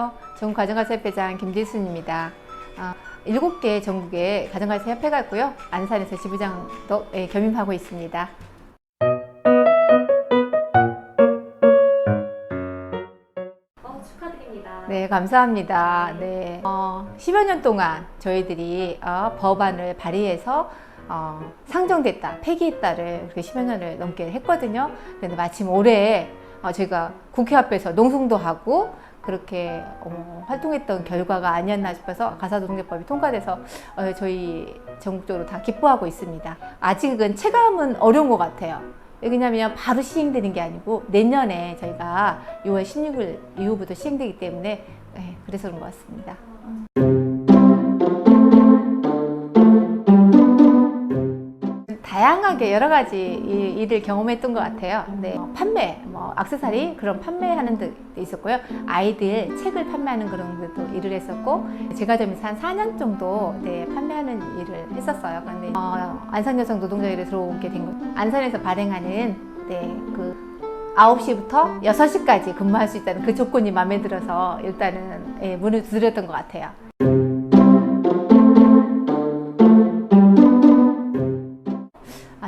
안녕하세요. 전국 가정가수 협회장 김지순입니다. 아, 7개 전국에 가정가수 협회가 있고요. 안산에서 지부장도 예, 겸임하고 있습니다. 어, 축하드립니다. 네, 감사합니다. 네. 어, 10여 년 동안 저희들이 어, 법안을 발의해서 어, 상정됐다, 폐기했다를 그렇게 10여 년을 넘게 했거든요. 근데 마침 올해 어, 제가 국회 앞에서 농성도 하고 그렇게 어, 활동했던 결과가 아니었나 싶어서 가사노동제법이 통과돼서 어, 저희 전국적으로 다 기뻐하고 있습니다. 아직은 체감은 어려운 것 같아요. 왜냐하면 바로 시행되는 게 아니고 내년에 저희가 6월 16일 이후부터 시행되기 때문에 네, 그래서 그런 것 같습니다. 다양하게 여러 가지 이- 일을 경험했던 것 같아요. 네, 어, 판매, 뭐 액세서리 그런 판매하는 데 있었고요. 아이들 책을 판매하는 그런 데도 일을 했었고 제가 점에서 한 4년 정도 네, 판매하는 일을 했었어요. 그런데 어, 안산 여성 노동자회를 들어오게 된 거. 안산에서 발행하는 네, 그 9시부터 6시까지 근무할 수 있다는 그 조건이 마음에 들어서 일단은 예, 문을 두드렸던 것 같아요.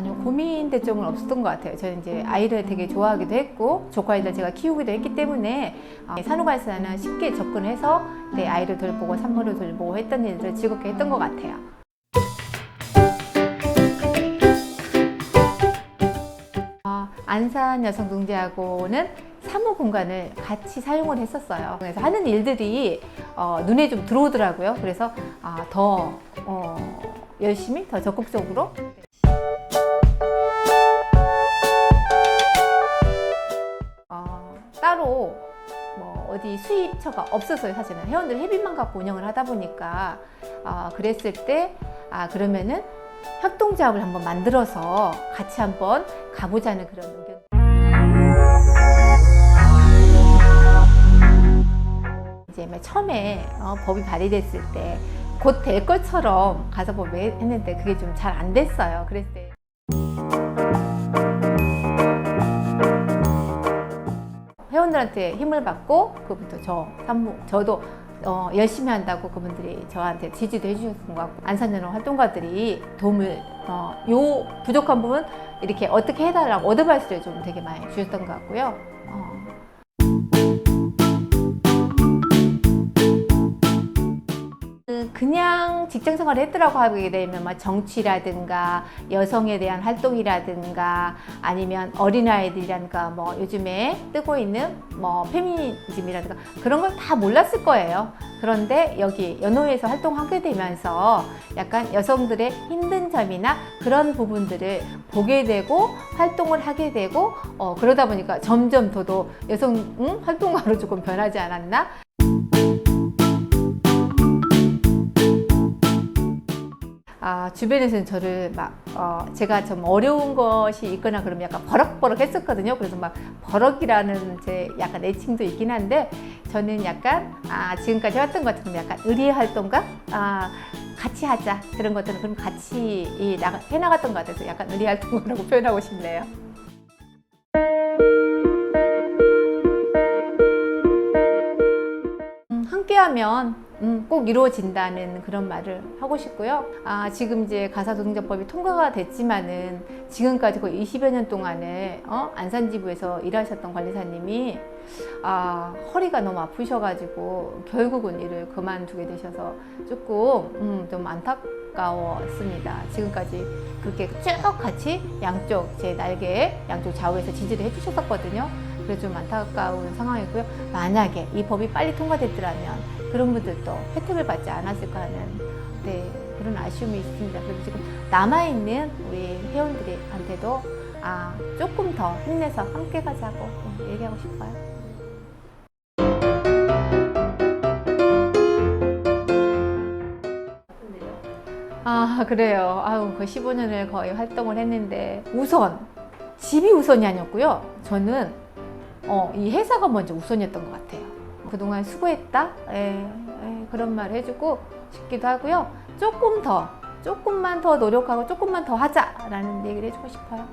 아니요 고민될 점은 없었던 것 같아요. 저는 이제 아이를 되게 좋아하기도 했고 조카 아이들 제가 키우기도 했기 때문에 어, 산후관리사는 쉽게 접근해서 내 아이를 돌보고 산모를 돌보고 했던 일들을 즐겁게 했던 것 같아요. 어, 안산 여성동제하고는 사무 공간을 같이 사용을 했었어요. 그래서 하는 일들이 어, 눈에 좀 들어오더라고요. 그래서 아, 더 어, 열심히, 더 적극적으로 따로 뭐 어디 수입처가 없었어요 사실은 회원들 회비만 갖고 운영을 하다 보니까 아, 그랬을 때 아, 그러면은 협동조합을 한번 만들어서 같이 한번 가보자는 그런 의견. 이제 맨 처음에 어, 법이 발의됐을 때 곧 될 것처럼 가서 법에 했는데 그게 좀 잘 안 됐어요. 그랬을 때. 회원들한테 힘을 받고 그분도 저 산무 저도 어, 열심히 한다고 그분들이 저한테 지지도 해주셨던 것 같고 안산연합 활동가들이 도움을 어, 요 부족한 부분 이렇게 어떻게 해달라고 어드바이스를 좀 되게 많이 주셨던 것 같고요. 직장 생활을 했더라고 하게 되면 막 정치라든가 여성에 대한 활동이라든가 아니면 어린아이들이라든가 뭐 요즘에 뜨고 있는 뭐 페미니즘이라든가 그런 걸 다 몰랐을 거예요. 그런데 여기 연호회에서 활동하게 되면서 약간 여성들의 힘든 점이나 그런 부분들을 보게 되고 활동을 하게 되고 어, 그러다 보니까 점점 더더 여성 응? 활동가로 조금 변하지 않았나 아, 주변에서는 저를 막, 어, 제가 좀 어려운 것이 있거나 그러면 약간 버럭버럭 했었거든요. 그래서 막 버럭이라는 제 약간 애칭도 있긴 한데 저는 약간, 아, 지금까지 해왔던 것처럼 약간 의리 활동가? 아, 같이 하자. 그런 것들은 그럼 같이 이, 나가, 해나갔던 것 같아서 약간 의리 활동가라고 표현하고 싶네요. 음, 함께하면 음, 꼭 이루어진다는 그런 말을 하고 싶고요. 아, 지금 이제 가사노동자법이 통과가 됐지만은 지금까지 거의 20여 년 동안에 어? 안산지부에서 일하셨던 관리사님이 아, 허리가 너무 아프셔가지고 결국은 일을 그만두게 되셔서 조금 음, 좀 안타까웠습니다. 지금까지 그렇게 쭉 같이 양쪽 제 날개 양쪽 좌우에서 지지를 해주셨었거든요. 그래서 좀 안타까운 상황이고요. 만약에 이 법이 빨리 통과됐더라면 그런 분들도 혜택을 받지 않았을까 하는 네, 그런 아쉬움이 있습니다. 그래서 지금 남아있는 우리 회원들한테도 아, 조금 더 힘내서 함께 가자고 네, 얘기하고 싶어요. 아, 그래요. 아유, 그 15년을 거의 활동을 했는데 우선 집이 우선이 아니었고요. 저는 어, 이 회사가 먼저 우선이었던 것 같아요. 그동안 수고했다. 예, 예, 그런 말 해주고 싶기도 하고요. 조금 더, 조금만 더 노력하고 조금만 더 하자라는 얘기를 해주고 싶어요.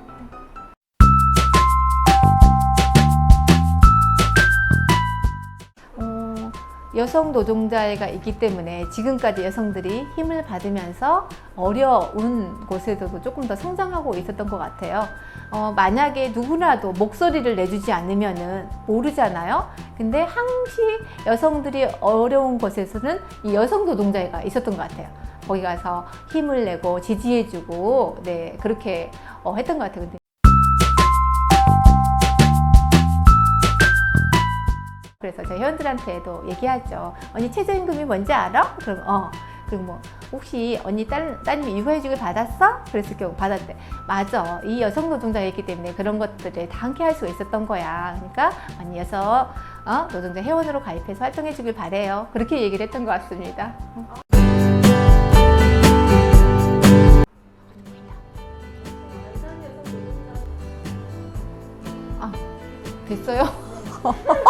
여성 노동자가 있기 때문에 지금까지 여성들이 힘을 받으면서 어려운 곳에서도 조금 더 성장하고 있었던 것 같아요. 어, 만약에 누구라도 목소리를 내주지 않으면은 모르잖아요. 근데 항시 여성들이 어려운 곳에서는 이 여성 노동자가 있었던 것 같아요. 거기 가서 힘을 내고 지지해주고, 네, 그렇게 어, 했던 것 같아요. 근데 그래서 저희 회원들한테도 얘기하죠. 언니 최저임금이 뭔지 알아? 그럼 어. 그리고 뭐 혹시 언니 딸, 따님이 육아휴직을 받았어? 그랬을 경우 받았대. 맞아. 이 여성 노동자였기 때문에 그런 것들을 다 함께 할 수가 있었던 거야. 그러니까 언니 여성 어? 노동자 회원으로 가입해서 활동해 주길 바래요. 그렇게 얘기를 했던 것 같습니다. 여성 노동자 됐어요?